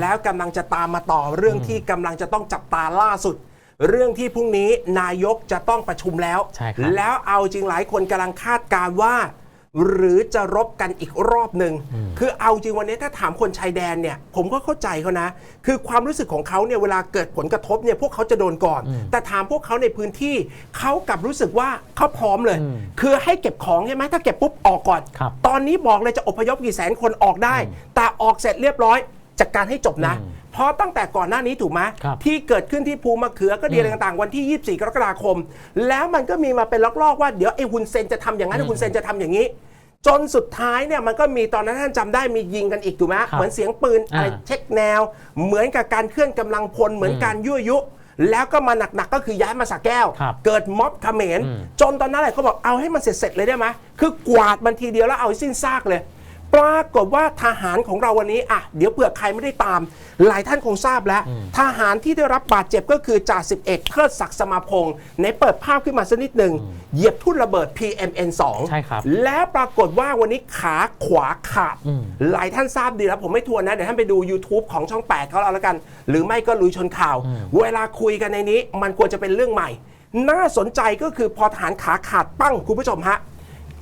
แล้วกำลังจะตามมาต่อเรื่องที่กำลังจะต้องจับตาล่าสุด เรื่องที่พรุ่งนี้นายกจะต้องประชุมแล้ว ใช่ครับ แล้วเอาจริงหลายคนกำลังคาดการณ์ว่า หรือจะรบกันอีกรอบหนึ่งคือเอาจริงวันนี้ถ้าถามคนชายแดนเนี่ยผมก็เข้าใจเขานะ คือความรู้สึกของเขาเนี่ยเวลาเกิดผลกระทบเนี่ยพวกเขาจะโดนก่อน แต่ถามพวกเขาในพื้นที่เขากลับรู้สึกว่าเขาพร้อมเลย คือให้เก็บของใช่ไหมถ้าเก็บปุ๊บออกก่อน ครับ ตอนนี้บอกเลยจะอพยพกี่แสนคนออกได้ แต่ออกเสร็จเรียบร้อย จัดการให้จบนะ เพราะตั้งแต่ก่อนหน้านี้ถูกไหมครับที่เกิดขึ้นที่ภูมะเขือก็ดีอะไรต่างๆ วันที่ 24 กรกฎาคม แล้วมันก็มีมาเป็นลอกๆว่าเดี๋ยวไอ้ฮุนเซนจะทำอย่างนั้นไอ้ฮุนเซนจะทำอย่างนี้ จนสุดท้ายเนี่ยมันก็มีตอนนั้นท่านจำได้มียิงกันอีกถูกไหมครับเหมือนเสียงปืนอะไรอ่าเช็คแนว เหมือนกับการเคลื่อนกำลังพลเหมือนการยั่วยุแล้วก็มาหนักๆก็คือย้ายมาสระแก้วครับเกิดม็อบเขมรอืมจนตอนนั้นแหละเขาบอกเอาให้มันเสร็จๆเลยได้ไหมคือกวาดมันทีเดียวแล้วเอาให้สิ้นซากเลย ปรากฏว่าทหารของเราวันนี้อะเดี๋ยวเผื่อใครไม่ได้ตาม หลายท่านคงทราบแล้ว ทหารที่ได้รับบาดเจ็บก็คือจ่าสิบเอกเทิดศักดิ์สมาพงศ์ในเปิดภาพขึ้นมาสักนิดหนึ่งเหยียบทุ่นระเบิด PMN 2ใช่ครับแล้วปรากฏว่าวันนี้ขาขวาขาดอืมหลายท่านทราบดีแล้วผมไม่ทวนนะ เดี๋ยวท่านไปดู YouTube ของช่อง 8เขาเอาแล้วกัน หรือไม่ก็ลุยชนข่าว เวลาคุยกันในนี้ มันควรจะเป็นเรื่องใหม่ น่าสนใจก็คือพอทหารขาขาดปั้งคุณผู้ชมฮะ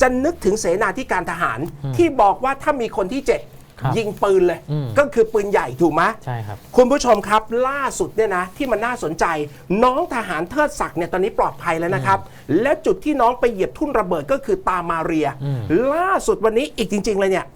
จะนึกถึงเสนาธิการทหารที่บอกว่าถ้ามีคนที่เจ็ดครับยิงปืนเลยอืมก็คือปืนใหญ่ถูกไหมใช่ครับ คุณผู้ชมครับล่าสุดเนี่ยนะที่มันน่าสนใจ น้องทหารเทิดศักดิ์เนี่ยตอนนี้ปลอดภัยแล้วนะครับ และจุดที่น้องไปเหยียบทุ่นระเบิดก็คือตามาเรียอืมล่าสุดวันนี้อีกจริง ๆ เลยเนี่ย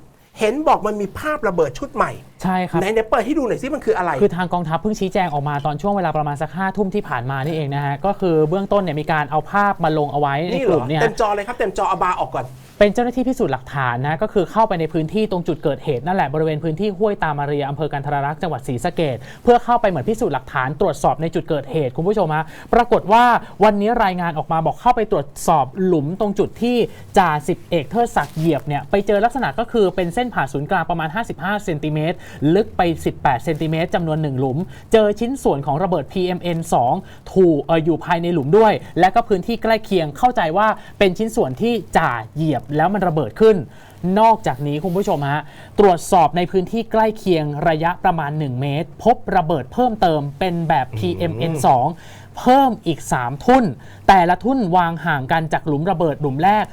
เห็นบอกมันมีภาพระเบิดชุดใหม่ใช่ครับ ไหนเนี่ยเปิดให้ดูหน่อยสิมันคืออะไร คือทางกองทัพเพิ่งชี้แจงออกมาตอนช่วงเวลาประมาณสักห้าทุ่มที่ผ่านมานี่เองนะฮะก็คือเบื้องต้นเนี่ยมีการเอาภาพมาลงเอาไว้ในนี่กเหรลุ่อมเนี่ย เต็มจอเลยครับเต็มจอเอาบาร์ออกก่อน เป็นเจ้าหน้าที่พิสูจน์หลักฐานนะก็คือเข้าไปในพื้นที่ตรงจุดเกิดเหตุนั่นแหละบริเวณพื้นที่ห้วยตามาเรียอำเภอกันทรรักษ์จังหวัดศรีสะเกดเพื่อเข้าไปเหมือนพิสูจน์หลักฐานตรวจสอบในจุดเกิดเหตุคุณผู้ชมฮะปรากฏว่าวันนี้รายงานออกมาบอกเข้าไปตรวจสอบหลุมตรงจุดที่จ่าสิบเอกเทิดศักดิ์เหยียบเนี่ยไปเจอลักษณะก็คือเป็นเส้นผ่าศูนย์กลางประมาณ 55เซนติเมตรลึกไป 18เซนติเมตรจำนวนหนึ่งหลุม เจอชิ้นส่วนของระเบิด PMN 2 ถูกเอ่ออยู่ภายในหลุมด้วย และก็พื้นที่ใกล้เคียงเข้าใจว่าเป็นชิ้นส่วนที่จ่าเหยียบแล้วมันระเบิดขึ้น นอกจากนี้คุณผู้ชมฮะตรวจสอบในพื้นที่ใกล้เคียงระยะประมาณ 1 เมตร พบระเบิดเพิ่มเติมเป็นแบบ PMN 2เพิ่มอีก 3 ทุ่น แต่ละทุ่นวางห่างกันจากหลุมระเบิดหลุมแรก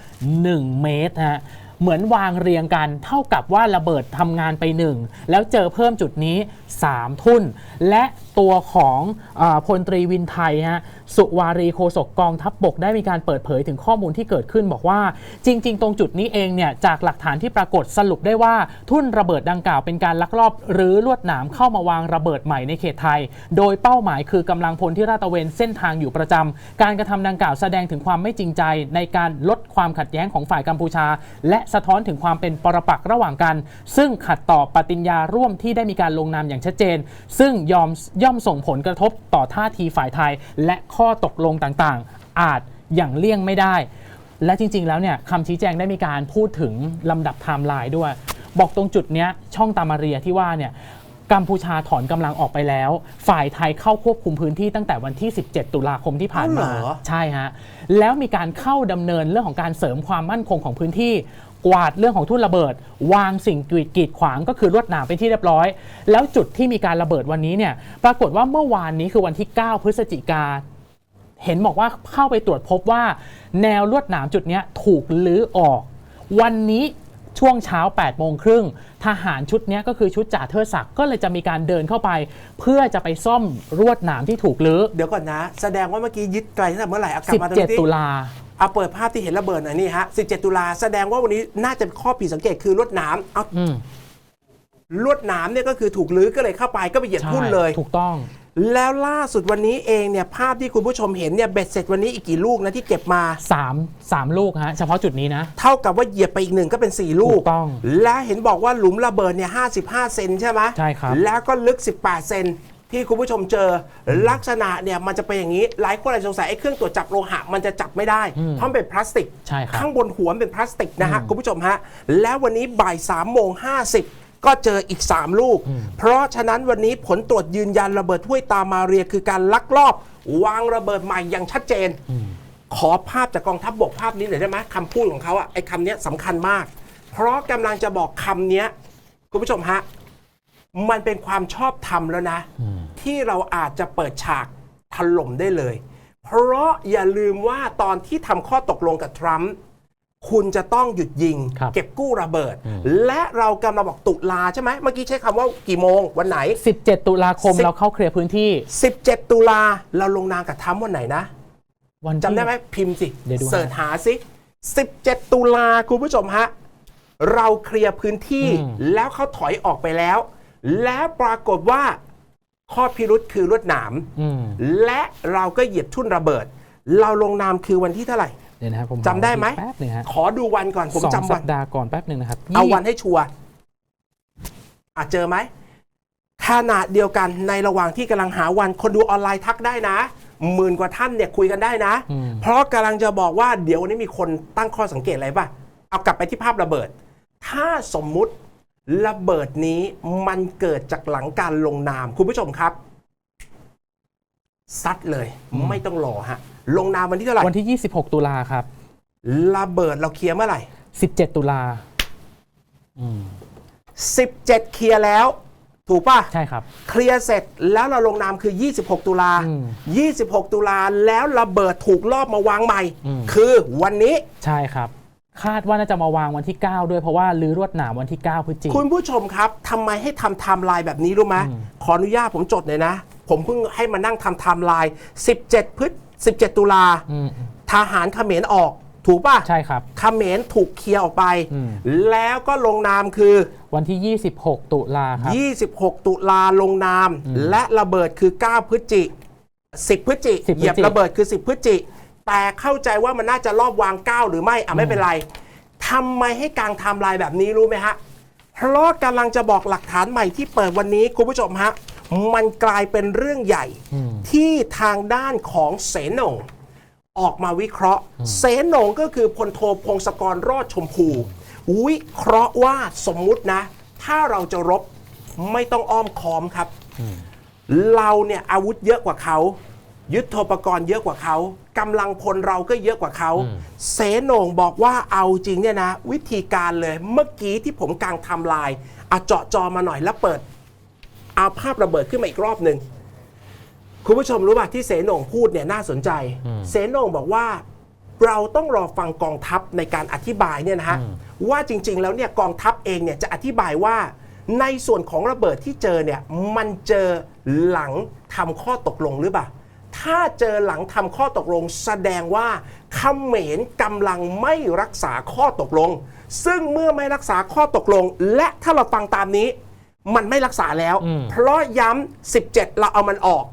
1 เมตรฮะ เหมือนวางเรียงกัน เท่ากับว่าระเบิดทำงานไป1แล้วเจอเพิ่มจุดนี้ 3 ทุ่น และตัวของอพลตรีวินไทยฮะสุวารีโคศกกองทัพบบกได้มีการเปิดเผยถึงข้อมูลที่เกิดขึ้นบอกว่า จริง ๆ ตรงจุดนี้เองเนี่ยจากหลักฐานที่ปรากฏสรุปได้ว่าทุ่นระเบิดดังกล่าวเป็นการลักลอบหรือลวดหนามเข้ามาวางระเบิดใหม่ในเขตไทย โดยเป้าหมายคือกำลังพลที่ราตะเวนเส้นทางอยู่ประจำการกระทำดังกล่าวแสดงถึงความไม่จริงใจ ในการลดความขัดแย้งของฝ่ายกัมพูชา และสะท้อนถึงความเป็นปรปักษ์ระหว่างกัน ซึ่งขัดต่อปฏิญญาร่วมที่ได้มีการลงนามอย่างชัดเจน ซึ่งยอมย่อมส่งผลกระทบต่อท่าทีฝ่ายไทย และข้อตกลงต่างๆ อาจอย่างเลี่ยงไม่ได้ และจริง ๆ แล้วเนี่ยคำชี้แจงได้มีการพูดถึงลำดับไทม์ไลน์ด้วย บอกตรงจุดเนี้ยช่องตามาเรียที่ว่าเนี่ยกัมพูชาถอนกำลังออกไปแล้ว ฝ่ายไทยเข้าควบคุมพื้นที่ตั้งแต่วันที่ 17 ตุลาคมที่ผ่านมาอ้าวเหรอใช่ฮะ แล้วมีการเข้าดำเนินเรื่องของการเสริมความมั่นคงของพื้นที่ กวาดเรื่องของทุ่นระเบิด วางสิ่งกีดกีดขวางก็คือลวดหนามเป็นที่เรียบร้อย แล้วจุดที่มีการระเบิดวันนี้เนี่ยปรากฏว่าเมื่อวานนี้คือวันที่ 9 พฤศจิกาเห็นบอกว่าเข้าไปตรวจพบว่า แนวลวดหนามจุดเนี้ยถูกลื้อออก วันนี้ช่วงเช้า 8 โมงครึ่ง ทหารชุดเนี้ยก็คือชุดจ่าเทิดศักดิ์ก็เลยจะมีการเดินเข้าไป เพื่อจะไปซ่อมลวดหนามที่ถูกลื้อ เดี๋ยวก่อนนะ แสดงว่าเมื่อกี้ยึดไกลตั้งแต่เมื่อไหร่เอากลับมาตรงนี้17 ตุลา เอาเปิดภาพที่เห็นระเบิดหน่อยนี่ฮะ 17 ตุลาแสดงว่าวันนี้น่าจะข้อผิดสังเกตคือลวดหนามเอาอืมลวดหนามเนี่ยก็คือถูกลื้อก็เลยเข้าไปก็ไปเหยียบใช่ทุ่นเลยถูกต้อง แล้วล่าสุดวันนี้เองเนี่ยภาพที่คุณผู้ชมเห็นเนี่ยเบ็ดเสร็จวันนี้อีกกี่ลูกนะที่เก็บมา 3 3 ลูกฮะ เฉพาะจุดนี้นะ เท่ากับว่าเหยียบไปอีกหนึ่งก็เป็น 4 ลูก ถูกต้องและเห็นบอกว่าหลุมระเบิดเนี่ย 55 เซนใช่ไหมใช่ครับ แล้วก็ลึก 18 เซน ที่คุณผู้ชมเจอลักษณะเนี่ยมันจะเป็นอย่างนี้ หลายคนอาจจะสงสัยไอ้เครื่องตรวจจับโลหะมันจะจับไม่ได้เพราะมันเป็นพลาสติก ใช่ครับ ข้างบนหัวมันเป็นพลาสติกนะฮะคุณผู้ชมฮะ แล้ววันนี้บ่าย3โมง50ก็เจออีก 3 ลูก เพราะฉะนั้นวันนี้ผลตรวจยืนยันระเบิดห้วยตามาเรียคือการลักลอบ วางระเบิดใหม่อย่างชัดเจน ขอภาพจากกองทัพบบกภาพนี้หน่อยได้ไหมคำพูดของเขาอะไอ้คำเนี้ยสำคัญมาก เพราะกำลังจะบอกคำเนี้ยคุณผู้ชมฮะ มันเป็นความชอบธรรมแล้วนะ ที่เราอาจจะเปิดฉากถล่มได้เลย เพราะอย่าลืมว่าตอนที่ทำข้อตกลงกับทรัมป์คุณจะต้องหยุดยิงครับเก็บกู้ระเบิด และเรากำลังบอกตุลาใช่ไหมเมื่อกี้ใช้คำว่ากี่โมง วันไหน 17 ตุลาคมสิบเราเข้าเคลียร์พื้นที่ 17 ตุลาเราลงนามกับทรัมป์วันไหนนะวันที่จำได้ไหมพิมพ์สิเดี๋ยวดูฮะเสิร์ชหาสิ 17 ตุลาคุณผู้ชมฮะเราเคลียร์พื้นที่อืมแล้วเขาถอยออกไปแล้ว แล้วปรากฏว่าข้อพิรุษคือลวดหนามอืมและเราก็เหยียบทุ่นระเบิด เราลงนามคือวันที่เท่าไหร่เดี๋ยวนะครับผมจำได้ไหมแป๊บหนึงฮะขอดูวันก่อนผมสองจำสัวัน ปดาห์ก่อนแป๊บหนึ่งนะครับเอายี่วันให้ชัวร์อะเจอไหมขนาดเดียวกันในระหว่างที่กำลังหาวันคนดูออนไลน์ทักได้นะหมื่นกว่าท่านเนี่ยคุยกันได้นะ อืมเพราะกำลังจะบอกว่าเดี๋ยววันนี้มีคนตั้งข้อสังเกตอะไรป่ะ เอากลับไปที่ภาพระเบิด ถ้าสมมุติ ระเบิดนี้มันเกิดจากหลังการลงนาม คุณผู้ชมครับซัดเลย ไม่ต้องรอฮะ ลงนามวันที่เท่าไหร่วันที่ 26 ตุลาครับระเบิดเราเคลียร์เมื่อไหร่ 17 ตุลาอืม17 เคลียร์แล้ว ถูกป่ะใช่ครับ เคลียร์เสร็จแล้วเราลงนามคือ 26 ตุลาอืม26 ตุลาแล้วระเบิดถูกลอบมาวางใหม่อืมคือวันนี้ใช่ครับ คาดว่าน่าจะมาวางวันที่ 9 ด้วยเพราะว่าลื้อรวดหนามวันที่ 9พฤศจิกคุณผู้ชมครับทำไมให้ทำไทม์ไลน์แบบนี้รู้ไหมอืมขออนุญาตผมจดเลยนะ ผมเพิ่งให้มานั่งทำไทม์ไลน์ 17 พฤศ17 ตุลาอืมทหารเขมรออก ถูกป่ะใช่ครับ เขมรถูกเคลียร์ออกไป อืม แล้วก็ลงนามคือ วันที่ 26 ตุลาครับ 26 ตุลาลงนาม และระเบิดคือ 9 พฤศจิ 10 พฤศจิ10พฤศจิ เหยียบระเบิดคือ 10 พฤศจิ แต่เข้าใจว่ามันน่าจะรอบวาง 9 หรือไม่อะไม่เป็นไรทำไมให้กลางไทม์ไลน์แบบนี้รู้ไหมฮะเพราะกำลังจะบอกหลักฐานใหม่ที่เปิดวันนี้คุณผู้ชมฮะมันกลายเป็นเรื่องใหญ่อืมที่ทางด้านของเสนหนงออกมาวิเคราะห์ เสนหนงก็คือพลโทพงศกรรอดชมพู วิเคราะห์ว่าสมมุตินะ ถ้าเราจะรบไม่ต้องอ้อมค้อมครับ เราเนี่ยอาวุธเยอะกว่าเขา ยุทโธปกรณ์เยอะกว่าเขา กำลังพลเราก็เยอะกว่าเขาเสโหนงบอกว่าเอาจริงเนี่ยนะ วิธีการเลยเมื่อกี้ที่ผมกางไทำลายเอาเจาะจอมาหน่อยแล้วเปิด เอาภาพระเบิดขึ้นมาอีกรอบหนึ่งคุณผู้ชมรู้ป่ะที่เสโหนงพูดเนี่ยน่าสนใจ เสโหนงบอกว่าเราต้องรอฟังกองทัพในการอธิบายเนี่ยนะฮะว่าจริง ๆ แล้วเนี่ยกองทัพเองเนี่ยจะอธิบายว่า ในส่วนของระเบิดที่เจอเนี่ยมันเจอหลังทำข้อตกลงหรือเปล่า ถ้าเจอหลังทำข้อตกลงแสดงว่าเขมรกำลังไม่รักษาข้อตกลง ซึ่งเมื่อไม่รักษาข้อตกลง และถ้าเราฟังตามนี้ มันไม่รักษาแล้วอืมเพราะย้ำ 17 เราเอามันออก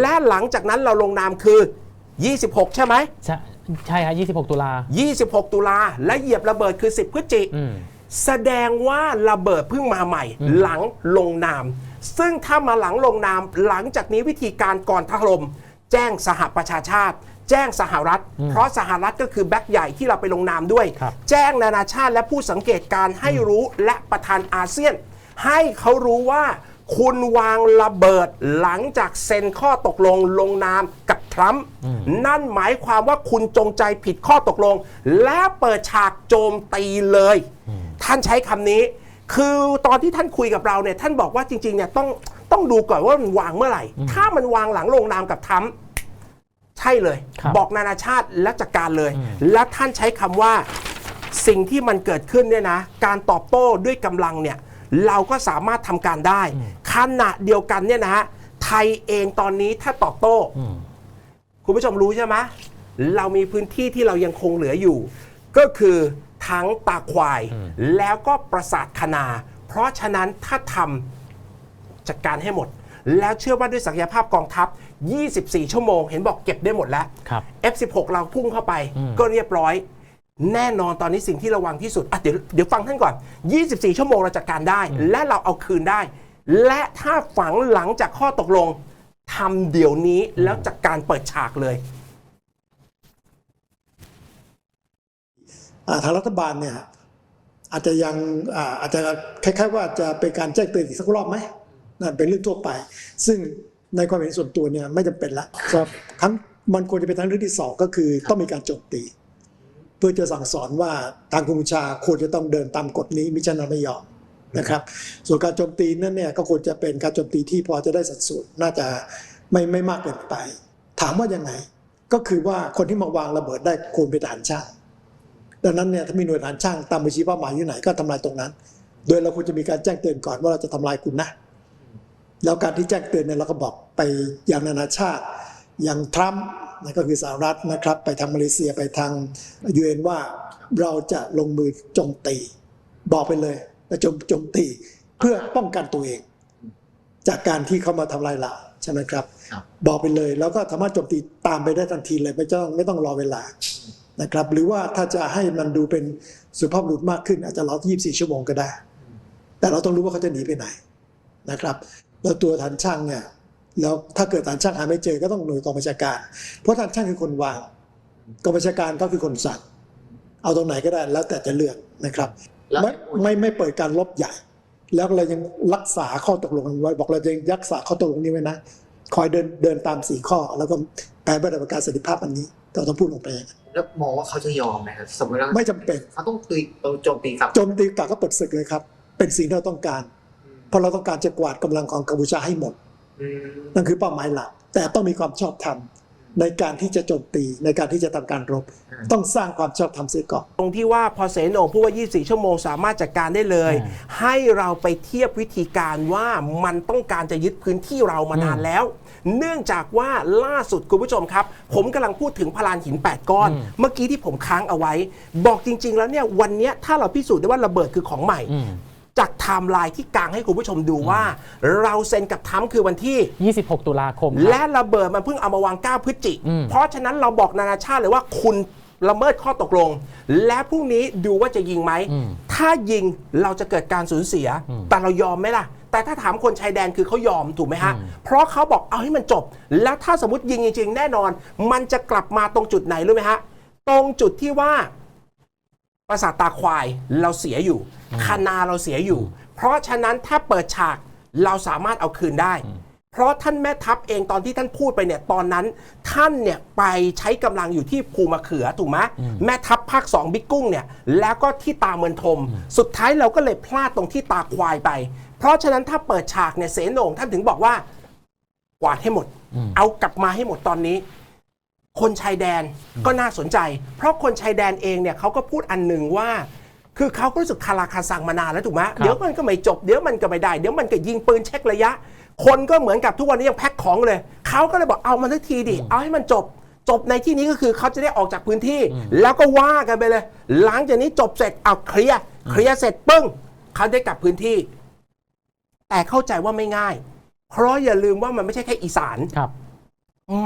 และหลังจากนั้นเราลงนามคือ 26 ใช่ไหมใช่ใช่ครับ26 ตุลา 26 ตุลา และเหยียบระเบิดคือ 10 พฤศจิอืมแสดงว่าระเบิดเพิ่งมาใหม่ หลังลงนาม ซึ่งถ้ามาหลังลงนามหลังจากนี้วิธีการก่อนถล่ม แจ้งสหประชาชาติ แจ้งสหรัฐ เพราะสหรัฐก็คือแบ็คใหญ่ที่เราไปลงนามด้วย ครับ แจ้งนานาชาติและผู้สังเกตการณ์ให้รู้และประธานอาเซียน ให้เขารู้ว่าคุณวางระเบิดหลังจากเซ็นข้อตกลงลงนามกับทรัมป์นั่นหมายความว่าคุณจงใจผิดข้อตกลง และเปิดฉากโจมตีเลย ท่านใช้คำนี้ คือตอนที่ท่านคุยกับเราเนี่ยท่านบอกว่าจริงๆเนี่ยต้อง ต้องดูก่อนว่ามันวางเมื่อไหร่ ถ้ามันวางหลังลงนามกับทรัมป์ใช่เลยครับบอกนานาชาติและจัดการเลย และท่านใช้คำว่าสิ่งที่มันเกิดขึ้นเนี่ยนะ การตอบโต้ด้วยกำลังเนี่ย เราก็สามารถทำการได้ขณะเดียวกันเนี่ยนะฮะไทยเองตอนนี้ถ้าตอบโต้อืมคุณผู้ชมรู้ใช่ไหมเรามีพื้นที่ที่เรายังคงเหลืออยู่ ก็คือทั้งตาควายแล้วก็ประสาทคณา เพราะฉะนั้นถ้าทำ จัดการให้หมด แล้วเชื่อว่าด้วยศักยภาพกองทัพ 24 ชั่วโมง เห็นบอกเก็บได้หมดแล้ว ครับ F16 เราพุ่งเข้าไปอืม ก็เรียบร้อย แน่นอนตอนนี้สิ่งที่ระวังที่สุดอะเดี๋ยวเดี๋ยวฟังท่านก่อน 24 ชั่วโมงเราจัดการได้ และเราเอาคืนได้ และถ้าฝังหลังจากข้อตกลงทำเดี๋ยวนี้แล้วจัดการเปิดฉากเลย อ่าทางรัฐบาลเนี่ยอาจจะยังอ่าอาจจะคล้ายๆว่าจะเป็นการแจ้งเตือนอีกสักรอบไหม นั่นเป็นเรื่องทั่วไป ซึ่งในความเห็นส่วนตัวเนี่ยไม่จำเป็นละครับครั้งมันควรจะเป็นทางเรื่องที่สองก็คือต้องมีการโจมตี เพื่อจะสั่งสอนว่าทางกัมพูชาควรจะต้องเดินตามกฎนี้มิฉะนั้นไม่ยอมนะครับส่วนการโจมตีนั่นเนี่ยก็ควรจะเป็นการโจมตีที่พอจะได้สัดส่วนน่าจะไม่ไม่มากเกินไป ถามว่ายังไงก็คือว่าคนที่มาวางระเบิดได้ควรเป็นทหารช่างดังนั้นเนี่ยถ้ามีหน่วยทหารช่างตามไปชี้เป้าหมายอยู่ไหนก็ทำลายตรงนั้น โดยเราควรจะมีการแจ้งเตือนก่อนว่าเราจะทำลายคุณนะ แล้วการที่แจ้งเตือนเนี่ยเราก็บอกไปยังนานาชาติอย่างทรัมป์นะก็คือสหรัฐนะครับ ไปทางมาเลเซียไปทางยูเอ็นว่าเราจะลงมือโจมตี บอกไปเลยและโจมโจมตีเพื่อป้องกันตัวเอง จากการที่เขามาทำลายเราใช่ไหมครับครับ บอกไปเลยแล้วก็สามารถโจมตีตามไปได้ทันทีเลยไม่ต้องไม่ต้องรอเวลานะครับ หรือว่าถ้าจะให้มันดูเป็นสุภาพบุรุษมากขึ้น อาจจะรอ24 ชั่วโมงก็ได้ แต่เราต้องรู้ว่าเขาจะหนีไปไหนนะครับ แล้วตัวฐานช่างเนี่ยแล้วถ้าเกิดฐานช่างหาไม่เจอก็ต้องหน่วยกองบัญชาการ เพราะฐานช่างคือคนวางกองบัญชาการก็คือคนสั่งเอาตรงไหนก็ได้แล้วแต่จะเลือกนะครับแล้วไม่ไม่ไม่เปิดการลบใหญ่ แล้วเรายังรักษาข้อตกลงกันไว้บอกเราจะยังรักษาข้อตกลงนี้ไว้นะคอยเดินเดินตามสี่ข้อ แล้วก็แปลปฏิบัติการสันติภาพอันนี้เราต้องพูดลงไปอย่างนั้นแล้วมองว่าเขาจะยอมไหมครับสมมติว่าไม่จำเป็นเขาต้องตีโจมตีกลับโจมตีกลับก็เปิดศึกเลยครับ เป็นสิ่งที่เราต้องการ เพราะเราต้องการจะกวาดกำลังของกัมพูชาให้หมดอืมนั่นคือเป้าหมายหลัก แต่ต้องมีความชอบธรรมในการที่จะโจมตีในการที่จะทำการรบ ต้องสร้างความชอบธรรมเสียก่อนตรงที่ว่าพอเสโหนงพูดว่า 24 ชั่วโมงสามารถจัดการได้เลยอ่าให้เราไปเทียบวิธีการว่ามันต้องการจะยึดพื้นที่เรามานานแล้ว เนื่องจากว่าล่าสุดคุณผู้ชมครับ ผมกำลังพูดถึงพลานหิน 8 ก้อน เมื่อกี้ที่ผมค้างเอาไว้ บอกจริง ๆ แล้วเนี่ยวันเนี้ยถ้าเราพิสูจน์ได้ว่าระเบิดคือของใหม่อืม จากไทม์ไลน์ที่กลางให้คุณผู้ชมดูว่า เราเซ็นกับทรัมป์คือวันที่ 26 ตุลาคมครับ และระเบิดมันเพิ่งเอามาวาง 9 พฤศจิ อืม เพราะฉะนั้นเราบอกนานาชาติเลยว่าคุณละเมิดข้อตกลง และพรุ่งนี้ดูว่าจะยิงไหมถ้ายิงเราจะเกิดการสูญเสีย แต่เรายอมไหมล่ะ แต่ถ้าถามคนชายแดนคือเขายอมถูกไหมฮะ เพราะเขาบอกเอาให้มันจบ แล้วถ้าสมมติยิงจริง ๆ แน่นอน มันจะกลับมาตรงจุดไหนรู้ไหมฮะ ตรงจุดที่ว่า ประสาทตาควายเราเสียอยู่คานาเราเสียอยู่ เพราะฉะนั้นถ้าเปิดฉากเราสามารถเอาคืนได้ เพราะท่านแม่ทัพเองตอนที่ท่านพูดไปเนี่ยตอนนั้นท่านเนี่ยไปใช้กำลังอยู่ที่ภูมะเขือถูกไหมแม่ทัพภาคสองบิ๊กกุ้งเนี่ยแล้วก็ที่ตาเมือนทม สุดท้ายเราก็เลยพลาดตรงที่ตาควายไป เพราะฉะนั้นถ้าเปิดฉากเนี่ยเสนโหนงท่านถึงบอกว่ากวาดให้หมด เอากลับมาให้หมดตอนนี้ คนชายแดนก็น่าสนใจ เพราะคนชายแดนเองเนี่ยเขาก็พูดอันหนึ่งว่า คือเขาก็รู้สึกคาราคาซังมานานแล้วถูกไหมเดี๋ยวมันก็ไม่จบเดี๋ยวมันก็ไม่ได้ เดี๋ยวมันก็ยิงปืนเช็คระยะ คนก็เหมือนกับทุกวันนี้ยังแพ็คของเลยเขาก็เลยบอกเอามันสักทีดิเอาให้มันจบ จบในที่นี้ก็คือเขาจะได้ออกจากพื้นที่ แล้วก็ว่ากันไปเลย หลังจากนี้จบเสร็จเอาเคลียร์เคลียร์เสร็จปึ้งเขาได้กลับพื้นที่ แต่เข้าใจว่าไม่ง่าย เพราะอย่าลืมว่ามันไม่ใช่แค่อีสานครับ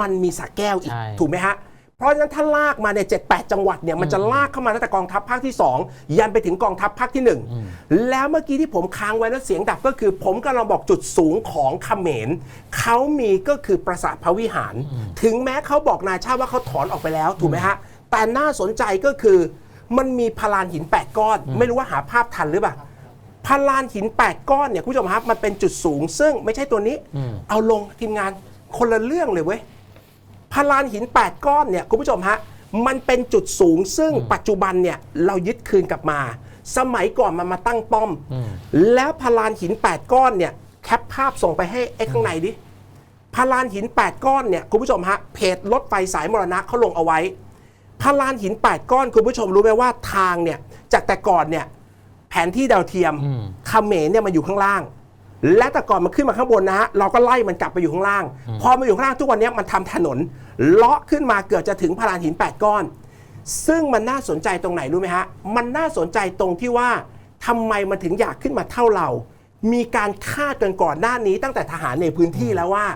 มันมีสระแก้วอีก ใช่ ถูกไหมฮะ เพราะฉะนั้นถ้าลากมาเนี่ยเจ็ดแปดจังหวัดเนี่ยมันจะลากเข้ามาตั้งแต่กองทัพภาคที่ 2 ยันไปถึงกองทัพภาคที่ 1 แล้วเมื่อกี้ที่ผมค้างไว้แล้วเสียงดับก็คือ ผมกำลังบอกจุดสูงของเขมรเขามีก็คือปราสาทพระวิหาร ถึงแม้เขาบอกนายชาติว่าเขาถอนออกไปแล้วถูกไหมฮะ แต่น่าสนใจก็คือมันมีพลานหิน8ก้อน ไม่รู้ว่าหาภาพทันหรือเปล่าพลานหิน8ก้อนเนี่ยคุณผู้ชมครับมันเป็นจุดสูงซึ่งไม่ใช่ตัวนี้ เอาลงทีมงานคนละเรื่องเลยเว้ย พลานหิน 8 ก้อนเนี่ยคุณผู้ชมฮะมันเป็นจุดสูงซึ่งปัจจุบันเนี่ยเรายึดคืนกลับมา สมัยก่อนมันมาตั้งป้อม แล้วพลานหิน 8 ก้อนเนี่ยแคปภาพส่งไปให้ไอ้ข้างในดิพลานหิน 8 ก้อนเนี่ยคุณผู้ชมฮะเพจรถไฟสายมรณะเขาลงเอาไว้พลานหิน 8 ก้อนคุณผู้ชมรู้ไหมว่าทางเนี่ยจากแต่ก่อนเนี่ยแผนที่ดาวเทียมเขมรเนี่ยมันอยู่ข้างล่าง และแต่ก่อนมันขึ้นมาข้างบนนะฮะเราก็ไล่มันกลับไปอยู่ข้างล่าง พอมาอยู่ข้างล่างทุกวันนี้มันทำถนน เลาะขึ้นมาเกือบจะถึงพลานหิน 8 ก้อน ซึ่งมันน่าสนใจตรงไหนรู้ไหมฮะ มันน่าสนใจตรงที่ว่าทำไมมันถึงอยากขึ้นมาเท่าเรา มีการคาดกันก่อนหน้านี้ตั้งแต่ทหารในพื้นที่แล้วว่า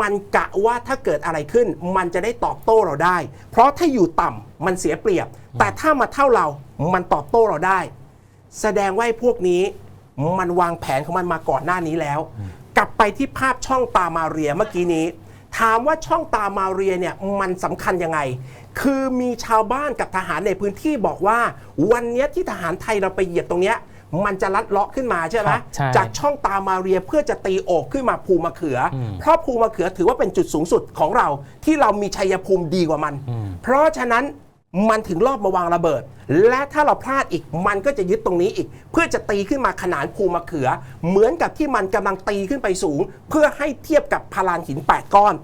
มันกะว่าถ้าเกิดอะไรขึ้น มันจะได้ตอบโต้เราได้ เพราะถ้าอยู่ต่ำมันเสียเปรียบ แต่ถ้ามาเท่าเรา มันตอบโต้เราได้ แสดงว่าไอ้พวกนี้มันวางแผนของมันมาก่อนหน้านี้แล้ว กลับไปที่ภาพช่องตามาเรียเมื่อกี้นี้ ถามว่าช่องตามาเรียเนี่ยมันสำคัญยังไง คือมีชาวบ้านกับทหารในพื้นที่บอกว่า วันเนี้ยที่ทหารไทยเราไปเหยียบตรงเนี้ยมันจะลัดเลาะขึ้นมาใช่ไหมครับใช่จากช่องตามาเรียเพื่อจะตีโอกขึ้นมาภูมะเขืออเพราะภูมะเขือถือว่าเป็นจุดสูงสุดของเราที่เรามีชัยภูมิดีกว่ามัน เพราะฉะนั้น มันถึงรอบมาวางระเบิด และถ้าเราพลาดอีกมันก็จะยึดตรงนี้อีก เพื่อจะตีขึ้นมาขนานภูมะเขือ เหมือนกับที่มันกำลังตีขึ้นไปสูง เพื่อให้เทียบกับพลานหิน 8 ก้อน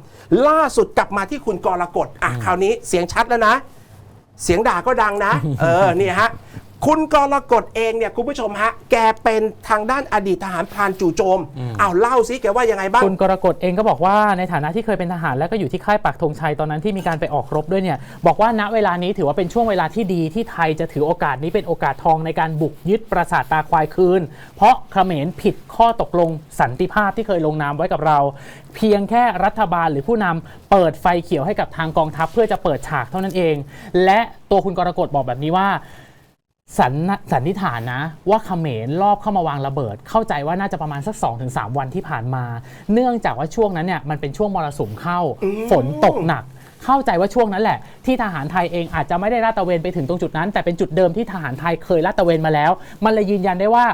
ล่าสุดกลับมาที่คุณกรกฎอะคราวนี้เสียงชัดแล้วนะ เสียงด่าก็ดังนะ เออเนี่ยฮะ คุณกรกฎเองเนี่ยคุณผู้ชมฮะ แกเป็นทางด้านอดีตทหารพรานจู่โจมอ้าวเล่าซิแกว่ายังไงบ้าง คุณกรกฎเองก็บอกว่าในฐานะที่เคยเป็นทหารและก็อยู่ที่ค่ายปักธงชัยตอนนั้นที่มีการไปออกรบด้วยเนี่ยบอกว่าณเวลานี้ถือว่าเป็นช่วงเวลาที่ดีที่ไทยจะถือโอกาสนี้เป็นโอกาสทองในการบุกยึดปราสาทตาควายคืน เพราะเขมรผิดข้อตกลงสันติภาพที่เคยลงนามไว้กับเรา เพียงแค่รัฐบาลหรือผู้นำเปิดไฟเขียวให้กับทางกองทัพ เพื่อจะเปิดฉากเท่านั้นเอง และตัวคุณกรกฎบอกแบบนี้ว่า สันสันนิษฐานนะ ว่าเขมรรอบเข้ามาวางระเบิด เข้าใจว่าน่าจะประมาณสัก 2-3 วันที่ผ่านมา เนื่องจากว่าช่วงนั้นเนี่ยมันเป็นช่วงมรสุมเข้า ฝนตกหนักเข้าใจว่าช่วงนั้นแหละ ที่ทหารไทยเองอาจจะไม่ได้ลาดตระเวนไปถึงตรงจุดนั้น แต่เป็นจุดเดิมที่ทหารไทยเคยลาดตระเวนมาแล้ว มันเลยยืนยันได้ว่า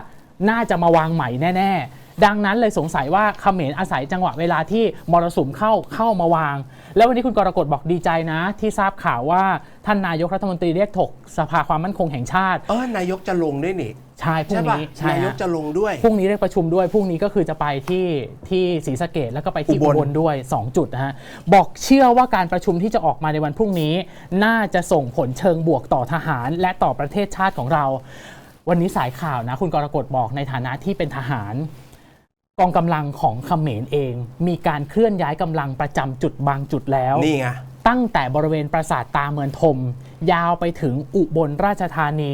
น่าจะมาวางใหม่แน่ ๆ ดังนั้นเลยสงสัยว่าเขมรอาศัยจังหวะเวลาที่มรสุมเข้าเข้ามาวาง แล้ววันนี้คุณกรกฎบอกดีใจนะ ที่ทราบข่าวว่าท่านนายกรัฐมนตรีเรียกถกสภาความมั่นคงแห่งชาติ เออนายกจะลงด้วยนี่ ใช่พรุ่ใช่งป่ะนี้ใช่นายกฮะ จะลงด้วย พรุ่งนี้เรียกประชุมด้วย พรุ่งนี้ก็คือจะไปที่ที่ศรีสะเกดแล้วก็ไปที่อุอุบลบลด้วย 2 จุดนะฮะ บอกเชื่อว่าการประชุมที่จะออกมาในวันพรุ่งนี้ น่าจะส่งผลเชิงบวกต่อทหาร และต่อประเทศชาติของเรา วันนี้สายข่าวนะ คุณกรกฎบอกในฐานะที่เป็นทหารก องกำลังของเขมรเอง มีการเคลื่อนย้ายกำลังประจำจุดบางจุดแล้ว นี่ไง ตั้งแต่บริเวณปราสาทตาเมืองทม ยาวไปถึงอุบลราชธานี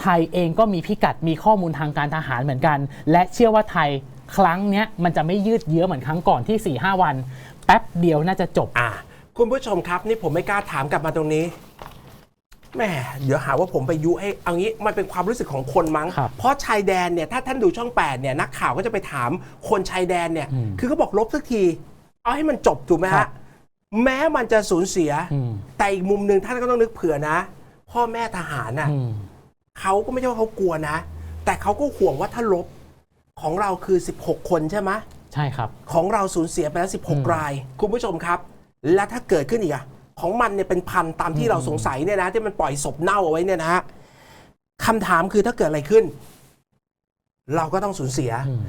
ไทยเองก็มีพิกัดมีข้อมูลทางการทหารเหมือนกัน และเชื่อว่าไทยครั้งเนี้ยมันจะไม่ยืดเยื้อเหมือนครั้งก่อนที่4-5วัน แป๊บเดียวน่าจะจบ อะ คุณผู้ชมครับ นี่ผมไม่กล้าถามกลับมาตรงนี้ แหม่เดี๋ยวหาว่าผมไปยุให้เอางี้มันเป็นความรู้สึกของคนมั้ง ครับเพราะชายแดนเนี่ยถ้าท่านดูช่อง8เนี่ยนักข่าวก็จะไปถามคนชายแดนเนี่ยคือเขาบอกลบสักที เอาให้มันจบถูกไหมครัฮะบ แม้มันจะสูญเสีย อืมแต่อีกมุมหนึ่งท่านก็ต้องนึกเผื่อนะ พ่อแม่ทหารน่ะอืมเขาก็ไม่ใช่ว่าเขากลัวนะ แต่เขาก็ห่วงว่าถ้าลบของเราคือ 16 คนใช่ไหม ใช่ครับ ของเราสูญเสียไปแล้ว16 ราย คุณผู้ชมครับ และถ้าเกิดขึ้นอีกอะ ของมันเนี่ยเป็นพันตามที่เราสงสัยเนี่ยนะ ที่มันปล่อยศพเน่าเอาไว้เนี่ยนะฮะคำถามคือถ้าเกิดอะไรขึ้น เราก็ต้องสูญเสียอืม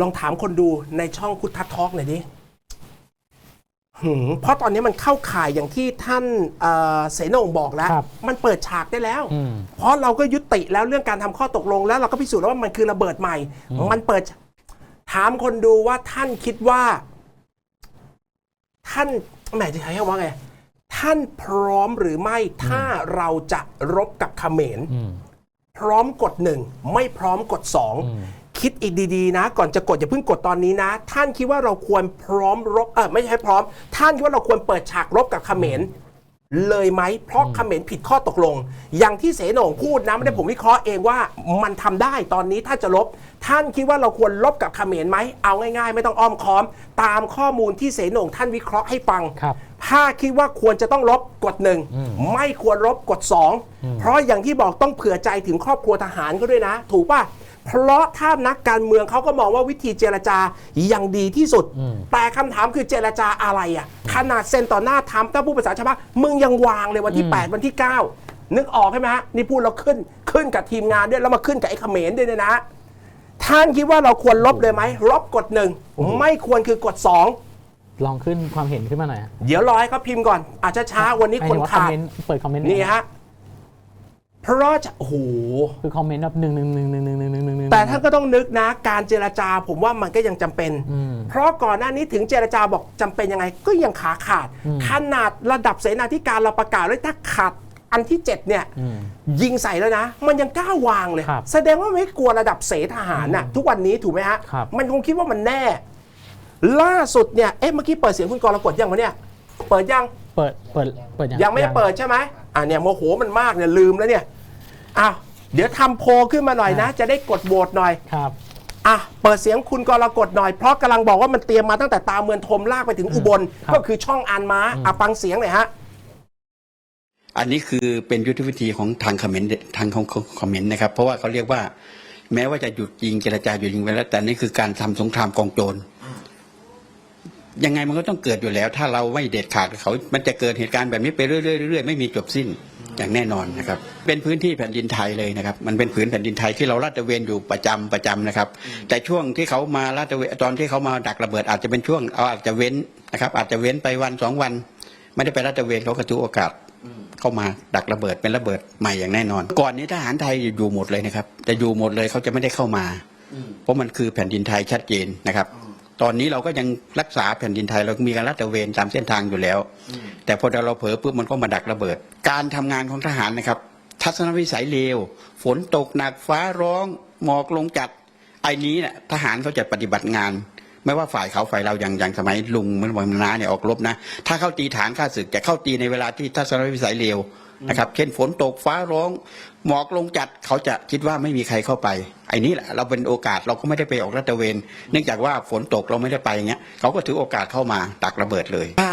ลองถามคนดูในช่องคุดทัดทอกหน่อยดิหืมเพราะตอนนี้มันเข้าข่ายอย่างที่ท่านเอ่อเสนงบอกแล้วครับมันเปิดฉากได้แล้วอืมเพราะเราก็ยุติแล้วเรื่องการทำข้อตกลงแล้วเราก็พิสูจน์แล้วว่ามันคือระเบิดใหม่ มันเปิด ถามคนดูว่าท่านคิดว่า ท่านแหมจะใช้คำว่าไง ท่านพร้อมหรือไม่ถ้าเราจะรบกับเขมรอืมพร้อมกดหนึ่งไม่พร้อมกดสองอืมคิดอีกดีๆนะ ก่อนจะกดอย่าเพิ่งกดตอนนี้นะ ท่านคิดว่าเราควรพร้อมรบเออไม่ใช่พร้อม ท่านคิดว่าเราควรเปิดฉากรบกับเขมรเลยไหมเพราะเขมรผิดข้อตกลง อย่างที่เสนงพูดนะไม่ได้ผมวิเคราะห์เองว่ามันทำได้ตอนนี้ถ้าจะลบ ท่านคิดว่าเราควรลบกับเขมรไหมเอาง่าย ๆ ไม่ต้องอ้อมค้อม ตามข้อมูลที่เสนงท่านวิเคราะห์ให้ฟังครับ ถ้าคิดว่าควรจะต้องลบกดหนึ่งไม่ควรลบกดสองเพราะอย่างที่บอกต้องเผื่อใจถึงครอบครัวทหารก็ด้วยนะ ถูกป่ะเพราะถ้านักการเมืองเขาก็มองว่าวิธีเจรจายังดีที่สุด แต่คำถามคือเจรจาอะไรอะขนาดเซ็นต่อหน้าทำถ้าผู้ภาษาชาวบ้านมึงยังวางเลยวันที่ 8 วันที่ 9 นึกออกใช่ไหมฮะนี่พูดเราขึ้นขึ้นกับทีมงานด้วยแล้วมาขึ้นกับไอ้เขมรด้วยเนี่ยนะ ท่านคิดว่าเราควรลบเลยไหมลบกดหนึ่งไม่ควรคือกดสอง ลองขึ้นความเห็นขึ้นมาหน่อยอะเดี๋ยวรอให้เขาพิมพ์ก่อน อาจจะช้าๆวันนี้หมายคถึนงว่าคอมขาดเมนต์เปิดคอมเมนต์นี่ฮะเพราะจะโอ้โห คือคอมเมนต์แบบหนึ่งหนึ่งหนึ่งหนึ่งหนึ่งหนึ่งหนึ่งหนึ่งหนึ่งแต่ท่านก็ต้องนึกนะ การเจรจาผมว่ามันก็ยังจำเป็น อืม เพราะก่อนหน้านี้ถึงเจรจาบอกจำเป็นยังไงก็ยังขาขาดขนาดระดับเสนาธิการเราประกาศเลยถ้าขาดอันที่7เนี่ย อืม ยิงใส่แล้วนะ มันยังกล้าวางเลย ครับแสดงว่าไม่กลัวระดับเสทหารน่ะทุกวันนี้ถูกไหมฮะ ครับ มันคงคิดว่ามันแน่ ล่าสุดเนี่ยเอ๊ะเมื่อกี้เปิดเสียงคุณกรกฎยังวะเนี่ยเปิดยังเปิดเปิดเปิดยังไม่ได้เปิดใช่ไหมอะเนี่ยโมโหมันมากเนี่ยลืมแล้วเนี่ยอ้าวเดี๋ยวทำโพลขึ้นมาหน่อยนะ จะได้กดโหวตหน่อยครับอะเปิดเสียงคุณกรกฎหน่อยเพราะกำลังบอกว่ามันเตรียมมาตั้งแต่ตามเมืองทมลากไปถึงอุบลครับก็คือช่องอานม้าอะฟังเสียงหน่อยฮะอันนี้คือเป็นยุทธวิธีของทางเขมรทางของเขมรนะครับ เพราะว่าเขาเรียกว่า แม้ว่าจะหยุดยิงเจรจาหยุดยิงไปแล้ว แต่นี่คือการทำสงครามกองโจร ยังไงมันก็ต้องเกิดอยู่แล้ว ถ้าเราไม่เด็ดขาดเขา มันจะเกิดเหตุการณ์แบบนี้ไปเรื่อยๆไม่มีจบสิ้นอย่างแน่นอนนะครับเป็นพื้นที่แผ่นดินไทยเลยนะครับ มันเป็นผืนแผ่นดินไทยที่เราลาดตระเวนอยู่ประจำประจำนะครับ แต่ช่วงที่เขามาลาดตระเวนตอนที่เขามาดักระเบิดอาจจะเป็นช่วงเอาอาจจะเว้นนะครับ อาจจะเว้นไปวันสองวัน ไม่ได้ไปลาดตระเวนเขาก็ถือโอกาสเข้ามาดักระเบิดเป็นระเบิดใหม่อย่างแน่นอน ก่อนนี้ทหารไทยอยู่หมดเลยนะครับจะอยู่หมดเลยเขาจะไม่ได้เข้ามา เพราะมันคือแผ่นดินไทยชัดเจนนะครับ ตอนนี้เราก็ยังรักษาแผ่นดินไทยเรามีการลาดตระเวนตามเส้นทางอยู่แล้ว แต่พอเราเผลอปุ๊บมันก็มาดักระเบิด การทำงานของทหารนะครับ ทัศนวิสัยเลว ฝนตกหนักฟ้าร้องหมอกลงจัดไอ้นี้เนี่ยทหารเขาจะปฏิบัติงาน ไม่ว่าฝ่ายเขาฝ่ายเราอย่างอย่างสมัยลุงเมื่อวันน้าเนี่ยออกรบนะ ถ้าเข้าตีฐานข้าศึกจะเข้าตีในเวลาที่ทัศนวิสัยเลว นะครับเช่นฝนตกฟ้าร้องหมอกลงจัดเขาจะคิดว่าไม่มีใครเข้าไปไอ้นี้แหละเราเป็นโอกาสเราก็ไม่ได้ไปออกรัดตระเวน เนื่องจากว่าฝนตกเราไม่ได้ไปอย่างเงี้ยเขาก็ถือโอกาสเข้ามาตักระเบิดเลย ถ้า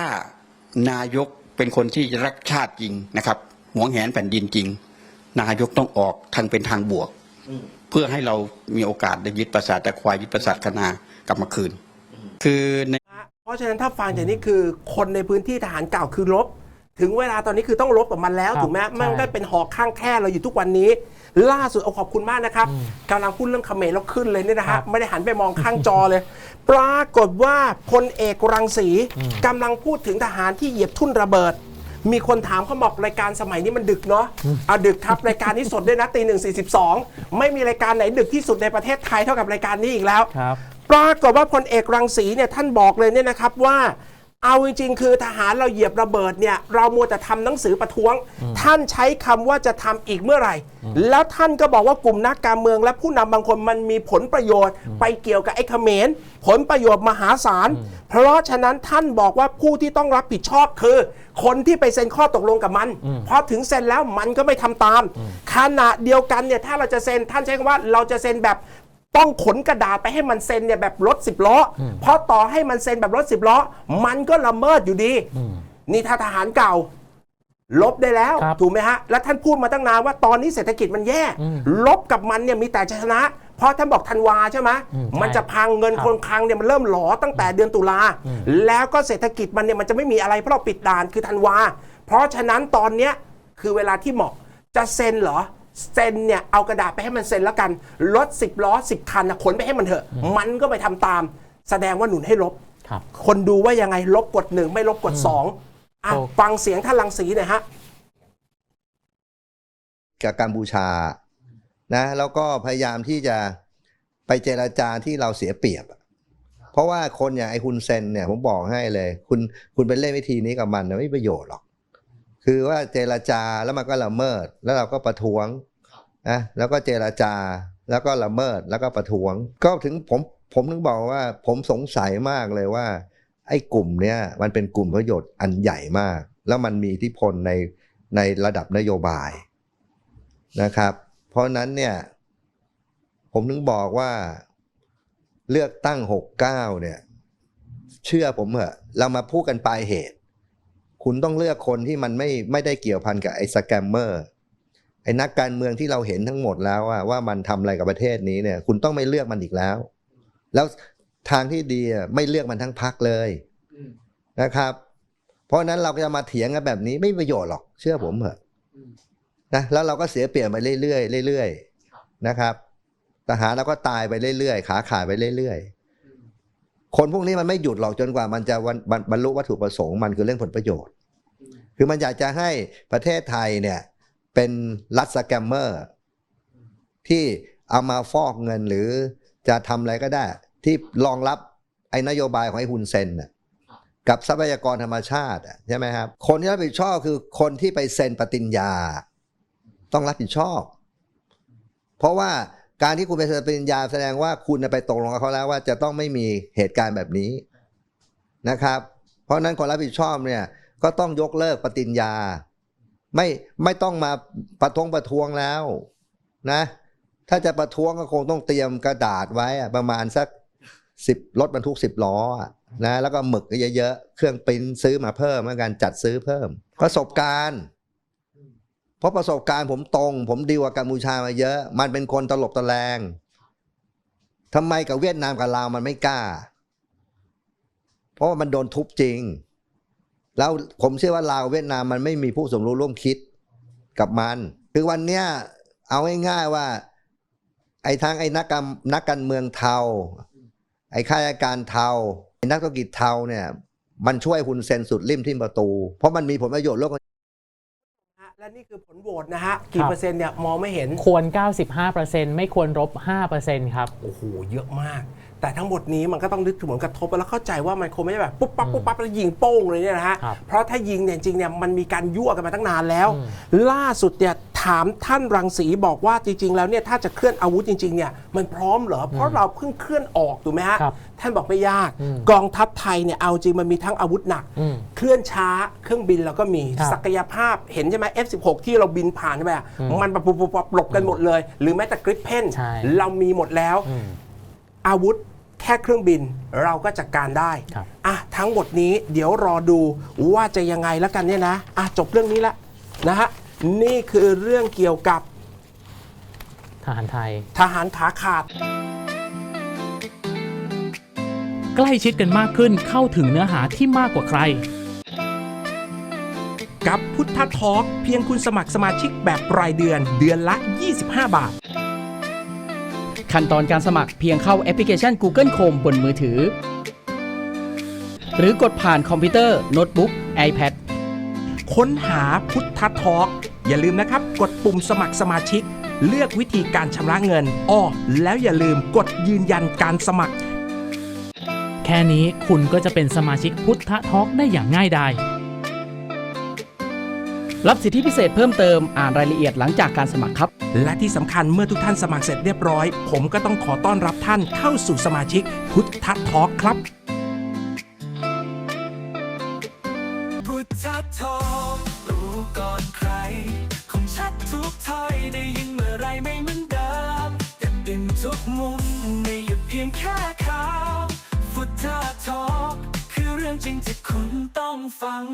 นายกเป็นคนที่รักชาติจริงนะครับหวงแหนแผ่นดินจริง นายกต้องออกทางเป็นทางบวก เพื่อให้เรามีโอกาสได้ยึดปราสาทตะควายยึดปราสาทคณากลับมาคืน คือในเพราะฉะนั้นถ้าฟังจากนี้คือคนในพื้นที่ทหารเก่าคือลบ ถึงเวลาตอนนี้คือต้องลบกับมันแล้วครับถูกไหมใช่มันก็เป็นหอกข้างแค่เราอยู่ทุกวันนี้ ล่าสุดเอาขอบคุณมากนะครับกำลังพูดเรื่องเขมรแล้วขึ้นเลยเนี่ยนะครัฮะบไม่ได้หันไปมองข้างจอเลย ปรากฏว่าพลเอกรังสีกำลังพูดถึงทหารที่เหยียบทุ่นระเบิด มีคนถามเขาบอกรายการสมัยนี้มันดึกเนาะเอาดึกครับรายการนี้สดด้วยนะตีหนึ่งสี่สิบสองไม่มีรายการไหนดึกที่สุดในประเทศไทยเท่ากับรายการนี้อีกแล้วครับปรากฏว่าพลเอกรังสีเนี่ยท่านบอกเลยเนี่ยนะครับว่า เอาจริงๆ คือทหารเราเหยียบระเบิดเนี่ยเรามัวแต่ทำหนังสือประท้วง ท่านใช้คำว่าจะทำอีกเมื่อไหร่ แล้วท่านก็บอกว่ากลุ่มนักการเมือง และผู้นำบางคนมันมีผลประโยชน์ ไปเกี่ยวกับไอ้เขมรผลประโยชน์มหาศาล เพราะฉะนั้นท่านบอกว่าผู้ที่ต้องรับผิดชอบคือ คนที่ไปเซ็นข้อตกลงกับมันพอถึงเซ็นแล้วมันก็ไม่ทำตามขณะเดียวกันเนี่ยถ้าเราจะเซ็นท่านใช้คำว่าเราจะเซ็นแบบ ต้องขนกระดาษไปให้มันเซ็นเนี่ยแบบรถสิบล้ออเพราะต่อให้มันเซ็นแบบรถสิบล้อ มันก็ละเมิดอยู่ดี นี่ถ้าทหารเก่า ลบได้แล้ว ครับถูกไหมฮะ แล้วท่านพูดมาตั้งนานว่าตอนนี้เศรษฐกิจมันแย่ลบกับมันเนี่ยมีแต่จะชนะ เพราะท่านบอกธันวาใช่ไหมอืมมันจะพังเงินครับคนคลังเนี่ยมันเริ่มหลอตั้งแต่เดือนตุลาแล้วก็เศรษฐกิจมันเนี่ยมันจะไม่มีอะไรเพราะเราปิดด่านคือธันวา เพราะฉะนั้นตอนเนี้ยคือเวลาที่เหมาะจะเซ็นเหรอ เซ็นเนี่ยเอากระดาษไปให้มันเซ็นแล้วกัน รถสิบล้อสิบคันนะขนไปให้มันเถอะ มันก็ไปทำตาม แสดงว่าหนุนให้ลบครับคนดูว่ายังไงลบกดหนึ่งไม่ลบกดสองอะโอ้ฟังเสียงท่านรังสีหน่อยฮะกับกัมพูชานะ แล้วก็พยายามที่จะไปเจราจาที่เราเสียเปรียบอะเพราะว่าคนอย่างไอ้คุณเซนเนี่ยผมบอกให้เลย คุณคุณไปเล่นวิธีนี้กับมันนะไม่มีประโยชน์หรอก คือว่าเจราจาแล้วมันก็ละเมิด แล้วเราก็ประท้วงนะแล้วก็เจราจาแล้วก็ละเมิดแล้วก็ประท้วง ก็ถึงผมผมถึงบอกว่าผมสงสัยมากเลยว่า ไอ้กลุ่มเนี้ยมันเป็นกลุ่มประโยชน์อันใหญ่มาก แล้วมันมีอิทธิพลในในระดับนโยบายนะครับ เพราะฉะนั้นเนี่ย ผมถึงบอกว่าเลือกตั้ง 69 เนี่ย เชื่อผมเหอะ เรามาพูดกันปลายเหตุ คุณต้องเลือกคนที่มันไม่ไม่ได้เกี่ยวพันกับไอ้สแกมเมอร์ไอ้นักการเมืองที่เราเห็นทั้งหมดแล้วว่าว่ามันทำอะไรกับประเทศนี้เนี่ย คุณต้องไม่เลือกมันอีกแล้ว แล้วทางที่ดีไม่เลือกมันทั้งพักเลยนะครับ เพราะนั้นเราจะมาเถียงกันแบบนี้ไม่ประโยชน์หรอก เชื่อผมเถอะนะแล้วเราก็เสียเปรียบไปเรื่อยๆเรื่อยๆนะครับ ทหารเราก็ตายไปเรื่อยๆ ขาขาดไปเรื่อยๆ คนพวกนี้มันไม่หยุดหรอกจนกว่ามันจะบรรบรลุวัตถุประสงค์มันคือเรื่องผลประโยชน์ คือมันอยากจะให้ประเทศไทยเนี่ยเป็นรัฐสแกมเมอร์ที่เอามาฟอกเงินหรือจะทำอะไรก็ได้ ที่รองรับไอ้นโยบายของไอ้ฮุนเซนน่ะกับทรัพยากรธรรมชาติใช่ไหมครับ คนที่รับผิดชอบคือคนที่ไปเซ็นปฏิญญา ต้องรับผิดชอบ เพราะว่า การที่คุณไปเซ็นปฏิญญาแสดงว่าคุณไปตกลงกับเขาแล้วว่าจะต้องไม่มีเหตุการณ์แบบนี้นะครับ เพราะนั้นคนรับผิดชอบเนี่ยก็ต้องยกเลิกปฏิญญา ไม่ไม่ต้องมาประท้วงประท้วงแล้วนะ ถ้าจะประท้วงก็คงต้องเตรียมกระดาษไว้ประมาณสักสิบรถบรรทุกสิบล้อนะแล้วก็หมึกเยอะๆเครื่องปริ้นซื้อมาเพิ่มแล้วการจัดซื้อเพิ่ม ประสบการณ์ ราะประสบการณ์ผมตรง ผมดีกว่ากัมพูชามาเยอะ มันเป็นคนตลบตะแลงทำไมกับเวียดนามกับลาวมันไม่กล้า เพราะว่ามันโดนทุบจริง แล้วผมเชื่อว่าลาวเวียดนามมันไม่มีผู้สมรู้ร่วมคิดกับมัน คือวันเนี้ยเอาง่ายๆว่า ไอ้ทั้งไอ้นักการนักการเมืองเทา ไอ้ข้าราชการเทาไอ้นักธุรกิจเทาเนี่ย มันช่วยคุณเซนสุดริมที่ประตู เพราะมันมีผลประโยชน์ร่วมกัน และนี่คือผลโหวตนะฮะ กี่ครับเปอร์เซ็นต์เนี่ยมองไม่เห็นควร 95%ไม่ควรลบ5%ครับ โอ้โห เยอะมาก แต่ทั้งหมดนี้มันก็ต้องนึกถึงผลกระทบแล้วเข้าใจว่ามันคงไม่ได้แบบปุ๊บปั๊บปุ๊บปั๊บแล้วยิงโป้งเลยเนี่ยนะฮะครับเพราะถ้ายิงเนี่ยจริงๆเนี่ยมันมีการยั่วกันมาตั้งนานแล้ว อืม ล่าสุดเนี่ยถามท่านรังสีบอกว่าจริง ๆ แล้วเนี่ยถ้าจะเคลื่อนอาวุธจริงๆเนี่ยมันพร้อมเหรอเพราะเราเพิ่งเคลื่อนออกถูกไหมฮะครับท่านบอกไม่ยาก อืมกองทัพไทยเนี่ยเอาจริงมันมีทั้งอาวุธหนัก อืมเคลื่อนช้าเครื่องบินเราก็มีครับศักยภาพเห็นใช่ไหม F16 ที่เราบินผ่านใช่ไหมอะอืมมันแบบปุ๊บปุ๊บปุ๊บหลบกันหมดเลย หรือแม้แต่กริปเพนใช่ เรามีหมดแล้ว อืม อาวุธแค่เครื่องบินเราก็จัดการได้ครับอะทั้งหมดนี้เดี๋ยวรอดูว่าจะยังไงแล้วกันเนี่ยนะอะจบเรื่องนี้ละนะฮะนี่คือเรื่องเกี่ยวกับทหารไทย ทหารขาขาด ใกล้ชิดกันมากขึ้นเข้าถึงเนื้อหาที่มากกว่าใคร กับพุทธทอล์กเพียงคุณสมัครสมาชิกแบบรายเดือนเดือนละ 25 บาท ขั้นตอนการสมัครเพียงเข้าแอปพลิเคชัน Google Chrome บนมือถือ หรือกดผ่านคอมพิวเตอร์ โน้ตบุ๊ก iPad ค้นหาพุทธทอล์กอย่าลืมนะครับ กดปุ่มสมัครสมาชิก เลือกวิธีการชำระเงินอ้อแล้วอย่าลืมกดยืนยันการสมัคร แค่นี้คุณก็จะเป็นสมาชิกพุทธทอล์กได้อย่างง่ายดายรับสิทธิพิเศษเพิ่มเติมอ่านรายละเอียดหลังจากการสมัครครับ และที่สำคัญเมื่อทุกท่านสมัครเสร็จเรียบร้อย ผมก็ต้องขอต้อนรับท่านเข้าสู่สมาชิกพุทธทอล์กครับ พุทธทองรู้ก่อนใคร คงชัดทุกถ้อยได้ยินเมื่อไรไม่เหมือนเดิมแต่ดินทุกมุมไม่หยุดเพียงแค่ข่าวพุทธทองคือเรื่องจริงที่คุณต้องฟัง